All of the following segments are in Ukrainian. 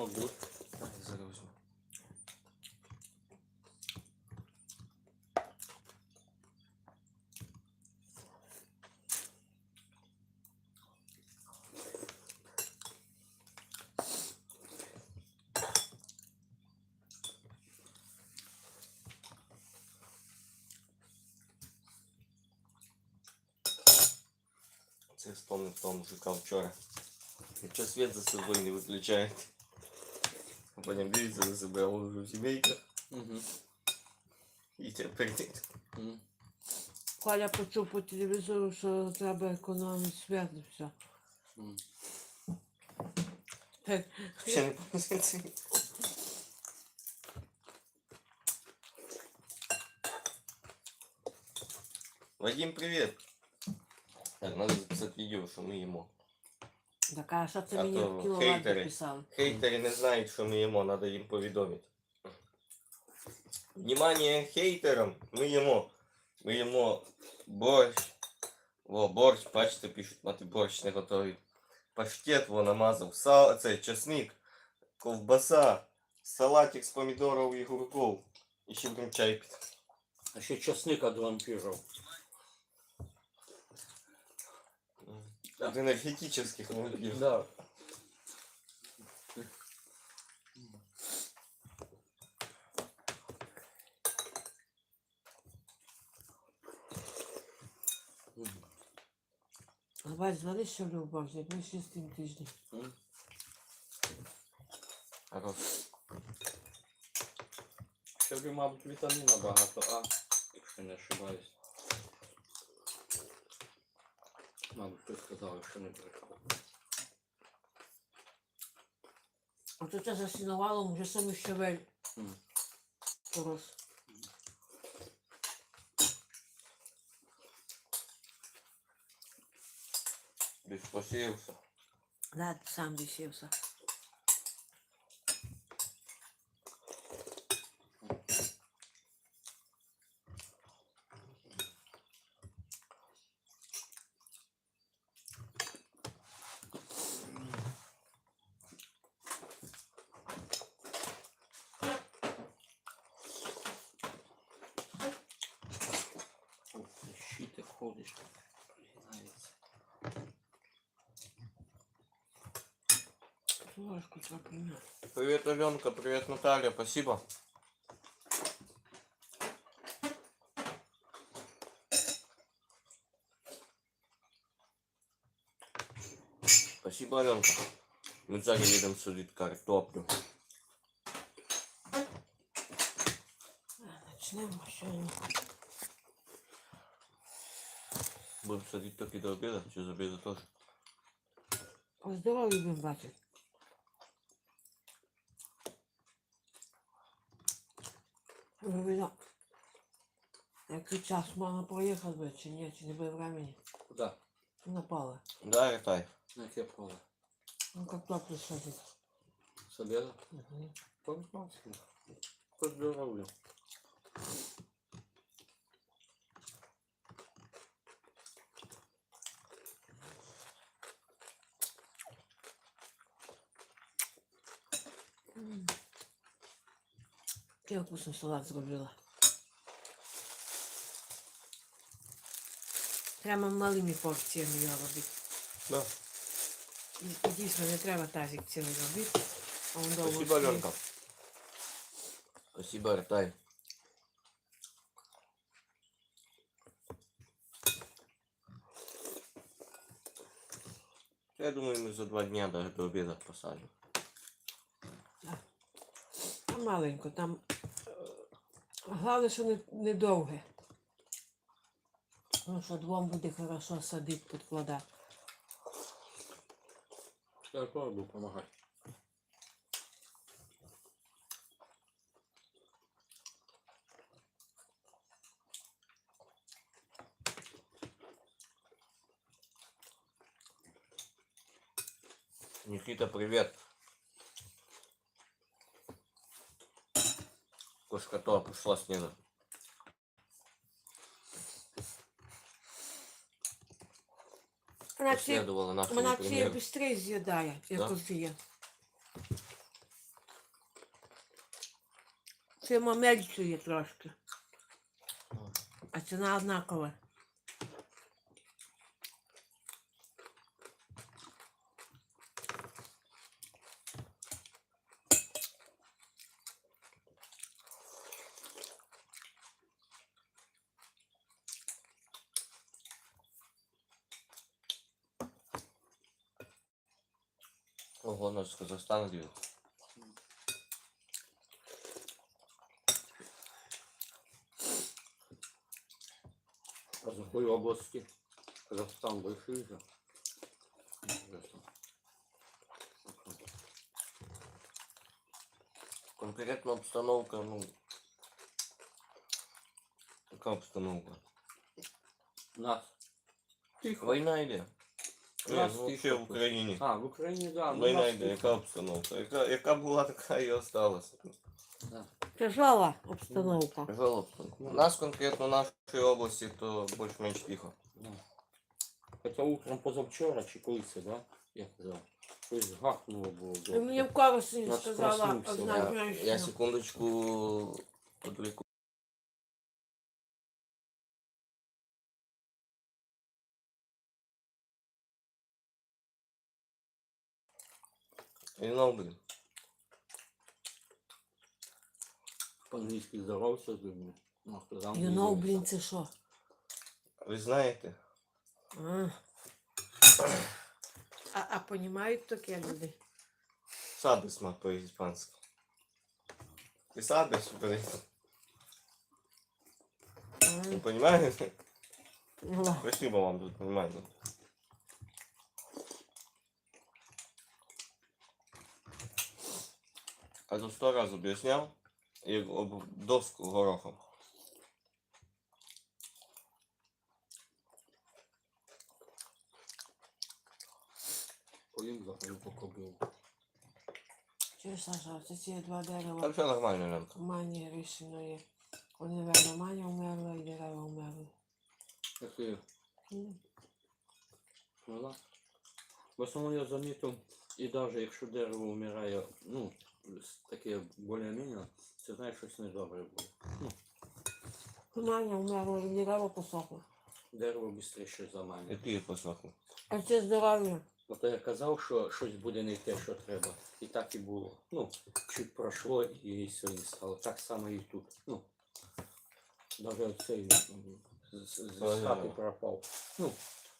О, гуд. Так, зараз візьму. Це я вспомнив того мужика вчора. Якщо світ за собою не виключає. А потім дивиться за себе, а він вже в сімейках. Угу. І терпить. Угу. Коля почув по телевізору, що треба економити свят і все. Угу. Так, Ще не пам'ятаю. Вадим, привет. Так, надо записать видео, що ми їмо. Так а що це А мені то в кіловат хейтери. записали? Хейтери не знають, що ми їмо, надо їм повідомити. Внимание хейтерам! Ми їмо. Ми їмо борщ. Во, борщ, бачите, пишуть, мати борщ не готовий. Паштет во намазав, сал, цей часник, ковбаса, салатик з помідорів і гурков. І ще будемо чай пити. А ще часник від От енергетичних вампірів. Да. Давай звали, що ми ще з тим тиждень. М. Хорош. Ще, мабуть, вітаміна багато, а, якщо не ошибаюсь. Мабуть, хтось сказал, що не брехав. А то це за сіновалом вже саме щавель Mm. порос. Десь посіявся. Да, сам десівся. Ложку треба поміняти. Привет, Аленка, привет, Наталья, спасибо. Спасибо, Аленка. Мы зараз їдемо судити картоплю. Почнемо сьогодні. Будемо садити тільки до обіду, чи з обіду теж. По здоров'ю будемо бачити. Говорю, який час мама поїхала би, чи ні, чи не буде времени. Куди? Напала. Да, Ретай. На яке поле? Ну, картоплю садить. З обіду? Угу. Побачимо. По Я вкусний салат зробила. Прямо малими порціями його робити. Да. І- і Дійсно, не треба тазик цілий робити. А он довго Спасибо, стоїть. Аленка. Спасибо, Ретай. Я думаю, мы за два дня даже до обеда посадим. Там маленько, там головне, що не, не довге. Ну, що двом буде хорошо садити, підкладати. Я буду допомагати. Никита, привет. Ось котова пішла сніна. Вона всі, Послідувала нашу вона всі прем'єру. бістрі з'їдає, як Да? є. Це мельчує трошки. А ціна однакова. З Казахстану. А з якої області? Казахстан большой же. Конкретна обстановка, ну. Яка обстановка? Нас. Тихо. Війна йде. Ні, Нас ну, в. Україні. А, в Україні, да. ну, Війна йде, яка обстановка? Яка, яка була, така і осталась. Да. Тяжела обстановка. Обстановка. У нас конкретно в нашій області, то більш-менш тихо. Да. Хоча утром позавчора чи коли це, да? Я казав. Щось гахнуло було. Мені в коросі Нас сказала проснувся, одна Я, секундочку подвлеку. І блін. По-англійськи здоровався з людьми. Ну, сказав, You know, блін, це що? Ви знаєте, А, а, а понімають таке люди? сабес ма по-іспанськи. Ти сабес, блін. А, Ви понимаєте? ну, ла. Спасибо вам тут, понимаете. А то сто раз об'ясняв, як об доску горохом. Поїм захожу по кобилу. Чуєш, Саша, це ці два дерева все нормально, Ленка. мані рішено є. Вони верно, маня вмерла і дерева М. ну да. В основному я замітив, і навіть якщо дерево вмирає, ну, таке більш-менш, це знаєш, щось недобре буде. Ну, Маня вмерла і дерева посохло. дерево швидше заманює. Який я посохну? А це здоров'я. Ото я казав, що щось буде не те, що треба. І так і було. Ну, чуть пройшло і сьогодні стало. Так само і тут. Ну, навіть цей м, з, з, з хати пропав. Ну,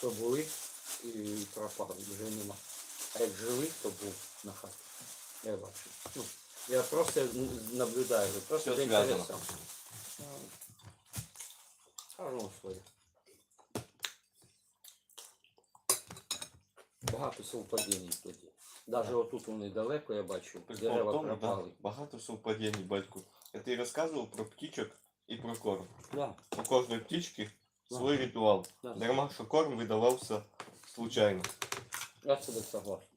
то були і пропав, вже нема. А як живий, то був на хаті. Я бачу. Ну, я просто наблюдаю, просто Все для зв'язано. інтересу. Кожному своє. Багато совпадінь тоді. Навіть отут вони далеко, я бачу, Прикол в дерева тому, да, багато совпадінь, батьку. Я тобі розказував про птічок і про корм. Да, У кожної птічки свій ритуал. да. Дарма, що корм видавався случайно. Я з тобою согласен.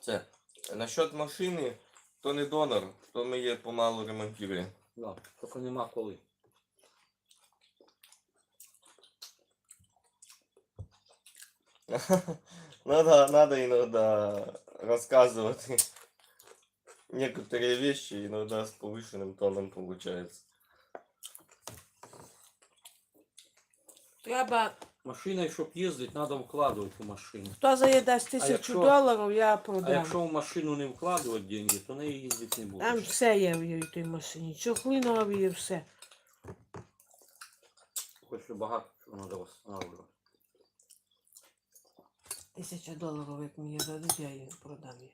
Це. Насчет машини, то не донор, то ми її помалу ремонтуємо. Да. Тільки нема коли. Надо, надо иногда рассказывать некоторые вещи, иногда с повышенным тоном получается. Треба, Машина, щоб їздити, треба вкладувати у машину. хто заїдасть тисячу якщо- доларів, я А продам. якщо в машину не вкладувати деньги, то неї їздити не Там будеш. все є в тій машині. Чохли нові і все. Хоч і багато чого треба встановлювати. Тисяча доларів, як мені дадуть, я її продам. її.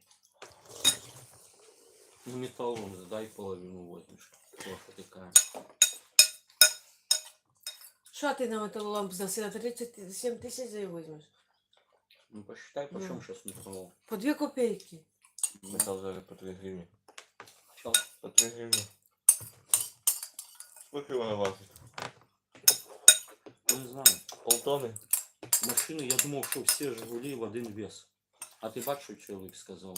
Ну, металлом сдай половину возьмешь. Что ты такая? Що ти на металолом за 37 тисяч за її візьмеш? Ну посчитай, почем Ну. сейчас металлом. По дві копійки. Металл зараз по 3 гривні. Чё? По 3 гривні. Скільки вона важить? Не знаю. Полтони? Машины, я думал, что все Жигули в один вес. А ты бачишь, что человек сказал?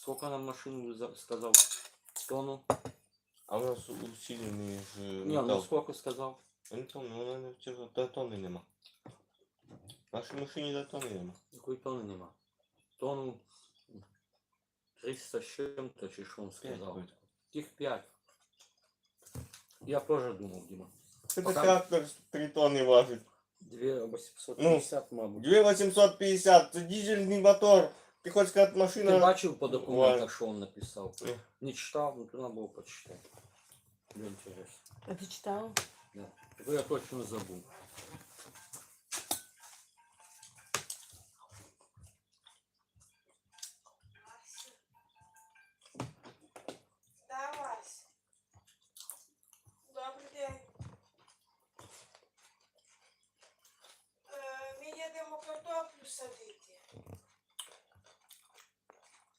Сколько нам машину за- сказал? Тонну? А у нас усилений ж Не, ну метал. сколько сказал? Я не помню, вона не втягла. До тони нема. В нашій машині до тони нема. Какой тонны нема? Тонну 300 с чем-то, чи что он П'ять сказал? вроде. Их 5. Я теж думав, Діма. Це Там- трактор 3 тонни важить. 2850, мабуть. 2850, це дизельний мотор. Ти хочеш сказати, Ти машина... бачив по документах, Ладно. що він написав? Ні. Не читав, ну треба було почитати. Дуже інтересно. А ти читав? Да. Тепер я точно забув. Да, Вась. Добрий день. Е, ми їдемо картоплю садити.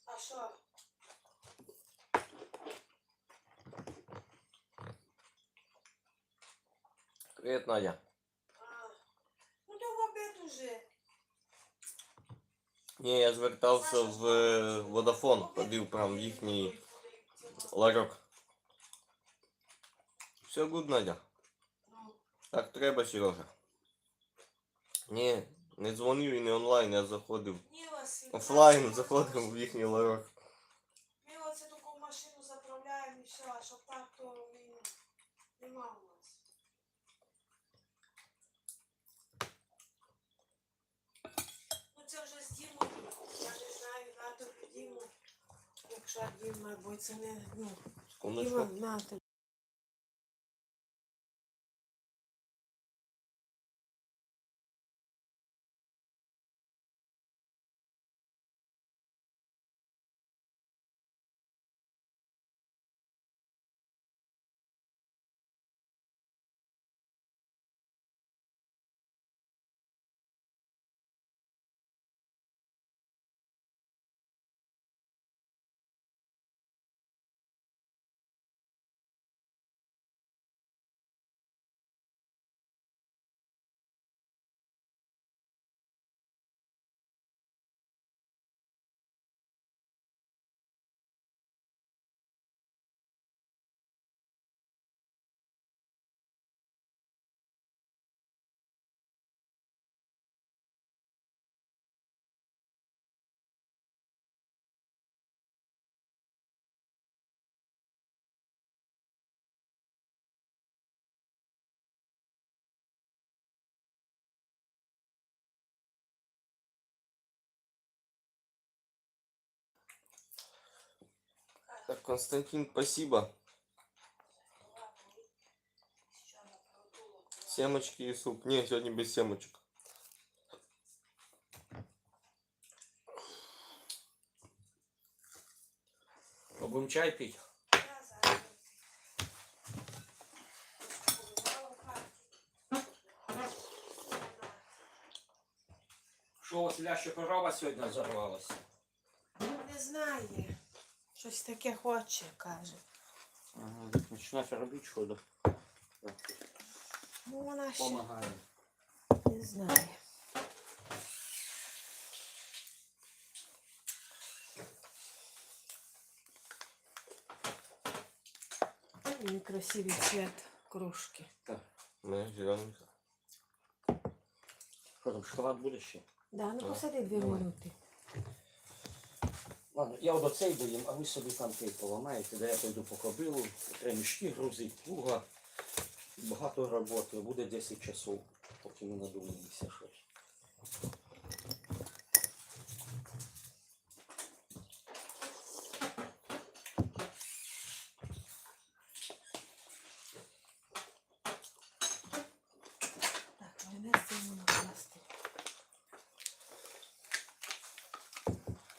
А що? Привіт, Надя. А, ну то в обід уже. Ні, я звертався в Водафон, ходив прям в їхній ларьок. Все гуд, Надя. Ну, Так треба, Сережа. Ні, не дзвонив і не онлайн, я заходив. Офлайн заходив в їхній ларьок. Ми оце таку машину заправляємо і все, а щоб так, то ми, нема у нас. Ну це вже з Дімою, я не знаю, Діму, якщо Діма, бо це не, ну, Діма, надо. Так, Константин, спасибо. Семочки и суп. Ні, сьогодні без семочок. Будемо чай пити? Я зараз. Що у Василя ще корова сьогодні зарвалася? Не знає. Щось таке хоче, каже. Ага, починає робити що да. Ну вона ще Помагає. не знає. Він красивий цвет кружки. Не, зелененько. Що там, шоколад буде ще? Да, ну Так, посади дві давай. минути. Ладно, я от оцей доїм, а ви собі там кей поламаєте, де я пойду по кобилу, треба мішки грузити, плуга. Багато роботи, буде 10 часов, поки ми надумаємося щось. Так, майонез цьому накласти.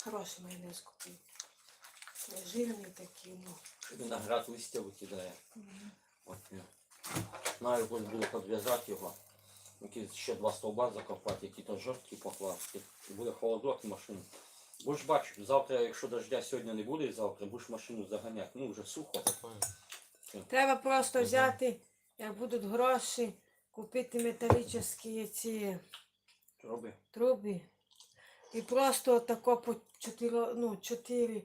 Хороший майонез купив. Жирний такий, ну. Виноград листя викидає. От я. Знаю, ось буду підв'язати його. Які ще два стовба закопати, які то жорсткі покласти. Буде холодок машину. Будеш бачити, завтра, якщо дождя сьогодні не буде, завтра будеш машину заганяти. Ну вже сухо. Треба просто Мгм. взяти, як будуть гроші, купити металічні ці Роби. труби. І просто тако по чотири, ну, чотири.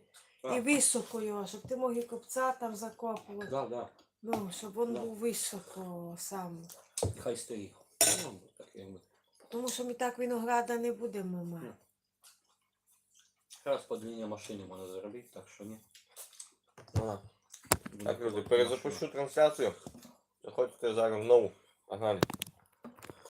І високо його, щоб ти мог і копця там закопувати. Да, да. Ну, щоб він Да. був високо сам. Хай стоїть. Ну, так якби. Тому що ми так винограда не будемо мати. Зараз подвійні машини можна зробити, так що ні. Ага. Так, люди, перезапущу трансляцію. Заходьте зараз в нову. Погнали.